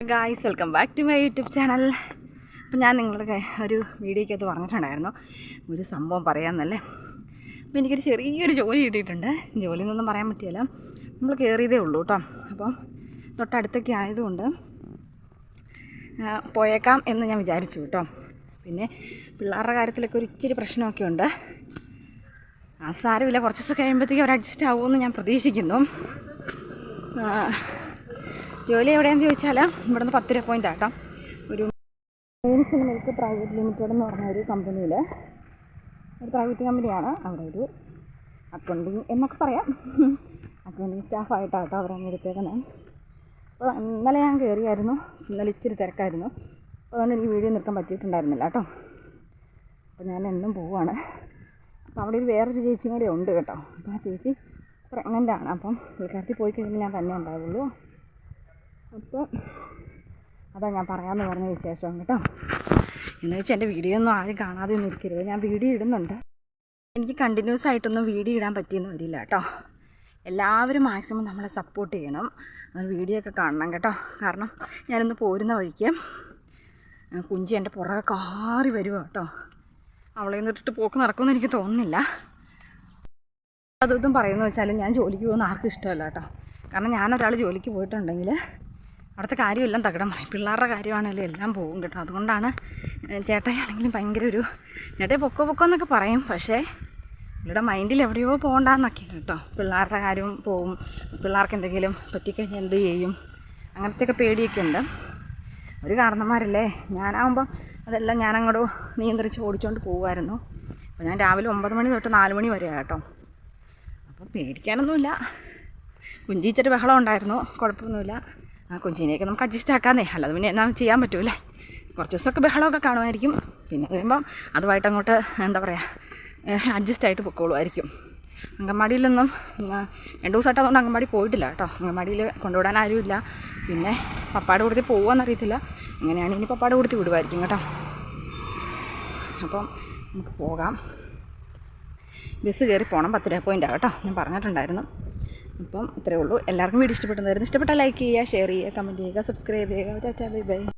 Guys welcome back to my YouTube channel അപ്പം ഞാൻ നിങ്ങളുടെ ഒരു വീഡിയോയ്ക്കകത്ത് പറഞ്ഞിട്ടുണ്ടായിരുന്നു. ഒരു സംഭവം പറയാമെന്നല്ലേ? അപ്പോൾ എനിക്കൊരു ചെറിയൊരു ജോലി കിട്ടിയിട്ടുണ്ട്. ജോലി എന്നൊന്നും പറയാൻ പറ്റില്ല നമ്മൾ കയറിയതേ ഉള്ളൂ കേട്ടോ. അപ്പം തൊട്ടടുത്തൊക്കെ ആയതുകൊണ്ട് പോയേക്കാം എന്ന് ഞാൻ വിചാരിച്ചു കേട്ടോ. പിന്നെ പിള്ളേരുടെ കാര്യത്തിലൊക്കെ ഒരു ഇച്ചിരി പ്രശ്നമൊക്കെ ഉണ്ട്. ആ സാരമില്ല കുറച്ച് ദിവസം കഴിയുമ്പോഴത്തേക്കും അവർ അഡ്ജസ്റ്റ് ആവുമെന്ന് ഞാൻ പ്രതീക്ഷിക്കുന്നു. ജോലി എവിടെയെന്ന് ചോദിച്ചാൽ ഇവിടെ നിന്ന് പത്ത് രൂപ പോയിന്റ് ആട്ടോ ഒരു മെയിൻസിന് മിൽക്ക് പ്രൈവറ്റ് ലിമിറ്റഡ് എന്ന് പറഞ്ഞ ഒരു കമ്പനിയിൽ ഒരു പ്രൈവറ്റ് കമ്പനിയാണ് അവിടെ ഒരു അക്കൗണ്ടിങ് എന്നൊക്കെ പറയാം. അക്കൗണ്ടിങ് സ്റ്റാഫായിട്ടാട്ടോ അവരങ്ങനെ എടുത്തേക്കുന്നത് അപ്പോൾ ഇന്നലെ ഞാൻ കയറിയായിരുന്നു ഇന്നലെ ഇച്ചിരി തിരക്കായിരുന്നു. അതുകൊണ്ട് എനിക്ക് വീഡിയോ നിർത്താൻ പറ്റിയിട്ടുണ്ടായിരുന്നില്ല കേട്ടോ. അപ്പോൾ ഞാൻ എന്നും പോവാണ്. അപ്പോൾ അവിടെ ഒരു വേറൊരു ചേച്ചിയും കൂടെ ഉണ്ട് കേട്ടോ. അപ്പോൾ ആ ചേച്ചി പ്രഗ്നന്റ് ആണ്. അപ്പം പുള്ളിക്കാരത്തിൽ പോയി കഴിയുമ്പോൾ ഞാൻ തന്നെ ഉണ്ടാവുള്ളൂ. അപ്പോൾ അതാ ഞാൻ പറയാമെന്ന് പറഞ്ഞ വിശേഷം കേട്ടോ. എന്ന് വെച്ചാൽ എന്റെ വീഡിയോ ഒന്നും ആരും കാണാതെ നിൽക്കരുത് ഞാൻ വീഡിയോ ഇടുന്നുണ്ട്. എനിക്ക് കണ്ടിന്യൂസ് ആയിട്ടൊന്നും വീഡിയോ ഇടാൻ പറ്റിയെന്ന് വരില്ല കേട്ടോ. എല്ലാവരും മാക്സിമം നമ്മളെ സപ്പോർട്ട് ചെയ്യണം. വീഡിയോ ഒക്കെ കാണണം കേട്ടോ. കാരണം ഞാനിന്ന് പോരുന്ന വഴിക്ക് കുഞ്ചി എന്റെ പുറകെ കാറി വരുക കേട്ടോ. അവളെ നിന്നിട്ട് പോക്ക് നടക്കുമെന്ന് എനിക്ക് തോന്നുന്നില്ല. അതൊന്നും പറയുന്നത് വെച്ചാൽ ഞാൻ ജോലിക്ക് പോകുന്ന ആർക്കും ഇഷ്ടമല്ല കേട്ടോ. കാരണം ഞാനൊരാൾ ജോലിക്ക് പോയിട്ടുണ്ടെങ്കിൽ അവിടുത്തെ കാര്യമെല്ലാം തകിടം പറയും. പിള്ളേരുടെ കാര്യമാണെങ്കിലും എല്ലാം പോകും കേട്ടോ. അതുകൊണ്ടാണ് ചേട്ടയാണെങ്കിലും ഭയങ്കര ഒരു ചേട്ടയെ പൊക്കോ പൊക്കോ എന്നൊക്കെ പറയും. പക്ഷേ പുള്ളിയുടെ മൈൻഡിൽ എവിടെയോ പോകണ്ടെന്നൊക്കെ കേട്ടോ. പിള്ളേരുടെ കാര്യം പോവും. പിള്ളേർക്ക് എന്തെങ്കിലും പറ്റിക്കഴിഞ്ഞാൽ എന്ത് ചെയ്യും? അങ്ങനത്തെയൊക്കെ പേടിയൊക്കെ ഉണ്ട്. ഒരു കാരണന്മാരല്ലേ? ഞാനാവുമ്പം അതെല്ലാം ഞാനങ്ങോട്ട് നിയന്ത്രിച്ച് ഓടിച്ചുകൊണ്ട് പോകുമായിരുന്നു അപ്പോൾ ഞാൻ രാവിലെ ഒമ്പത് മണി തൊട്ട് നാല് മണി വരെയാണ് കേട്ടോ. അപ്പോൾ പേടിക്കാനൊന്നുമില്ല. കുഞ്ചിച്ചിട്ട് ബഹളം ഉണ്ടായിരുന്നു. കുഴപ്പമൊന്നുമില്ല. ആ കൊഞ്ചിനെയൊക്കെ നമുക്ക് അഡ്ജസ്റ്റ് ആക്കാന്നേ അല്ലാതെ പിന്നെ എന്നാ ചെയ്യാൻ പറ്റൂലേ കുറച്ച് ദിവസമൊക്കെ ബഹളമൊക്കെ കാണുമായിരിക്കും. പിന്നെ കഴിയുമ്പം അതുമായിട്ട് അങ്ങോട്ട് എന്താ പറയുക അഡ്ജസ്റ്റ് ആയിട്ട് പൊക്കോളുമായിരിക്കും. അങ്കൻവാടിയിലൊന്നും രണ്ട് ദിവസമായിട്ട് അതുകൊണ്ട് അങ്കൻവാടി പോയിട്ടില്ല കേട്ടോ. അങ്കൻവാടിയിൽ കൊണ്ടുവിടാൻ ആരുമില്ല പിന്നെ പപ്പാട് കൊടുത്തി പോകുമെന്നറിയത്തില്ല അങ്ങനെയാണ് ഇനി പപ്പാട് കൊടുത്ത് വിടുമായിരിക്കും കേട്ടോ. അപ്പം നമുക്ക് പോകാം. ബസ് കയറി പോകണം പത്ത് രൂപ പോയിന്റാണ് കേട്ടോ. ഞാൻ പറഞ്ഞിട്ടുണ്ടായിരുന്നു. അപ്പം ഇത്രയേ ഉള്ളൂ. എല്ലാവർക്കും വീഡിയോ ഇഷ്ടപ്പെട്ടെന്നായിരുന്നു ഇഷ്ടപ്പെട്ടാൽ ലൈക്ക് ചെയ്യുക ഷെയർ ചെയ്യുക കമന്റ് ചെയ്യുക സബ്സ്ക്രൈബ് ചെയ്യുക. Tata bye bye.